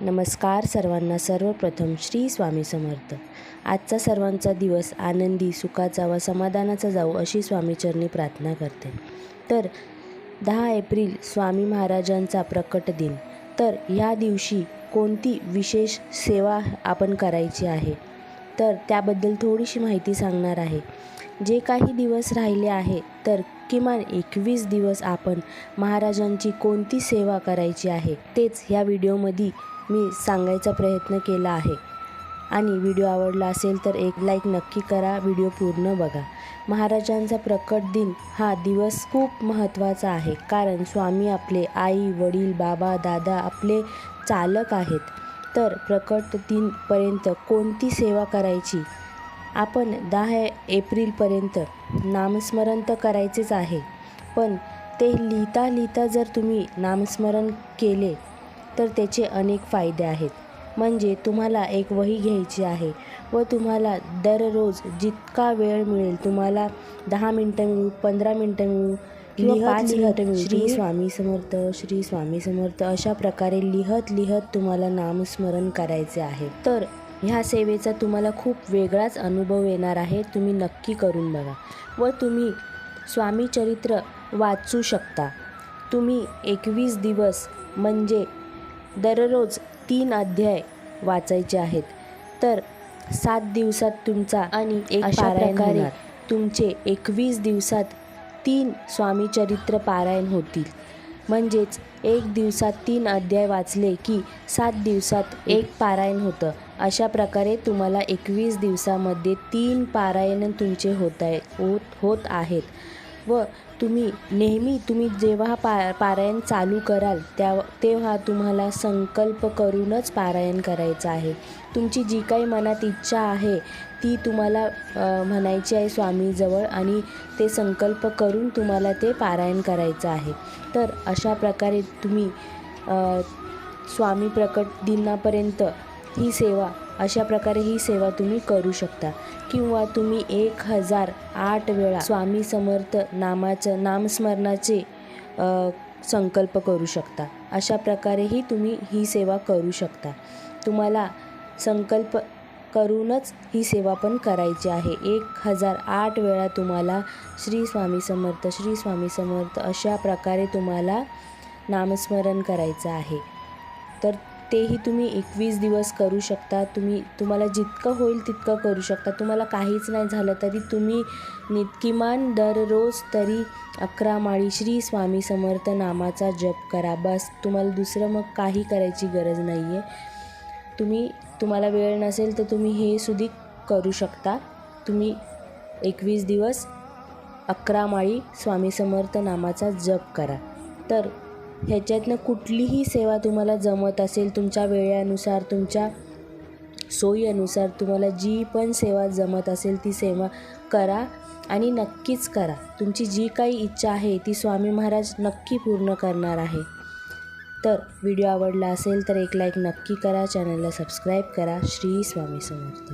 नमस्कार सर्वांना. सर्वप्रथम श्री स्वामी समर्थ. आजचा सर्वांचा दिवस आनंदी सुखाचा व समाधानाचा जाऊ अशी स्वामीचरणी प्रार्थना करते. तर दहा एप्रिल स्वामी महाराजांचा प्रकट दिन. तर ह्या दिवशी कोणती विशेष सेवा आपण करायची आहे? तर त्याबद्दल थोडीशी माहिती सांगणार आहे. जे काही दिवस राहिले आहे तर किमान एकवीस दिवस आपण महाराजांची कोणती सेवा करायची आहे तेच ह्या व्हिडिओमध्ये मी सांगायचा प्रयत्न केला आहे. आणि व्हिडिओ आवडला असेल तर एक लाईक नक्की करा व्हिडिओ पूर्ण बघा. महाराजांचा प्रकट दिन हा दिवस खूप महत्त्वाचा आहे कारण स्वामी आपले आई वडील बाबा दादा आपले चालक आहेत. तर प्रकट दिनपर्यंत कोणती सेवा करायची? आपण दहा एप्रिलपर्यंत नामस्मरण तर करायचेच आहे पण ते लिहिता लिहिता जर तुम्ही नामस्मरण केले तर त्याचे अनेक फायदे आहेत. म्हणजे तुम्हाला एक वही घ्यायची आहे व तुम्हाला दररोज जितका वेळ मिळेल तुम्हाला दहा मिनटं मिळू पंधरा मिनटं मिळू किंवा लिहत- पाच मिनटं मिळू. श्री श्री स्वामी समर्थ श्री स्वामी समर्थ अशा प्रकारे लिहत लिहत तुम्हाला नामस्मरण करायचे आहे. तर ह्या सेवेचा तुम्हाला खूप वेगळाच अनुभव येणार आहे. तुम्ही नक्की करून बघा व तुम्ही स्वामी चरित्र वाचू शकता. तुम्ही एकवीस दिवस म्हणजे दररोज तीन अध्याय वाचायचे आहेत. तर सात दिवसात तुमचा आणि एक अशा प्रकारे. तुमचे एकवीस दिवसात तीन स्वामी चरित्र पारायण होतील. म्हणजेच एक दिवसात तीन अध्याय वाचले की सात दिवसात एक पारायण होतं. अशा प्रकारे तुम्हाला एकवीस दिवसामध्ये तीन पारायण तुमचे होत आहे होत होत आहेत. व तुम्ही नेहमी तुम्ही जेव्हा पा पारायण चालू कराल त्या तेव्हा तुम्हाला संकल्प करूनच पारायण करायचं आहे. तुमची जी काही मनात इच्छा आहे ती तुम्हाला म्हणायची आहे स्वामीजवळ आणि ते संकल्प करून तुम्हाला ते पारायण करायचं आहे. तर अशा प्रकारे तुम्ही स्वामी प्रकट दिनापर्यंत ही सेवा अशा प्रकारे ही सेवा तुम्ही करू शकता. किंवा तुम्ही एक हजार आठ वेळा स्वामी समर्थ नामाचं नामस्मरणाचे संकल्प करू शकता. अशा प्रकारेही तुम्ही ही सेवा करू शकता. तुम्हाला संकल्प करूनच ही सेवा पण करायची आहे. एक हजार आठ वेळा तुम्हाला श्री स्वामी समर्थ श्री स्वामी समर्थ अशा प्रकारे तुम्हाला नामस्मरण करायचं आहे. तर तेही तुम्ही एकवीस दिवस करू शकता. तुम्ही तुम्हाला जितकं होईल तितकं करू शकता. तुम्हाला काहीच नाही झालं तरी तुम्ही नि किमान दररोज तरी अकरा माळी श्री स्वामी समर्थ नामाचा जप करा. बस तुम्हाला दुसरं मग काही करायची गरज नाही आहे तुम्ही तुम्हाला वेळ नसेल तर तुम्ही हे सुद्धा करू शकता. तुम्ही एकवीस दिवस अकरा माळी स्वामी समर्थ नामाचा जप करा. तर ह्याच्यातनं कुठलीही सेवा तुम्हाला जमत असेल तुमच्या वेळेनुसार तुमच्या सोयीनुसार तुम्हाला जी पण सेवा जमत असेल ती सेवा करा आणि नक्कीच करा. तुमची जी काही इच्छा आहे ती स्वामी महाराज नक्की पूर्ण करणार आहे. तर व्हिडिओ आवडला असेल तर एक लाईक नक्की करा चॅनलला सबस्क्राईब करा. श्री स्वामी समर्थ.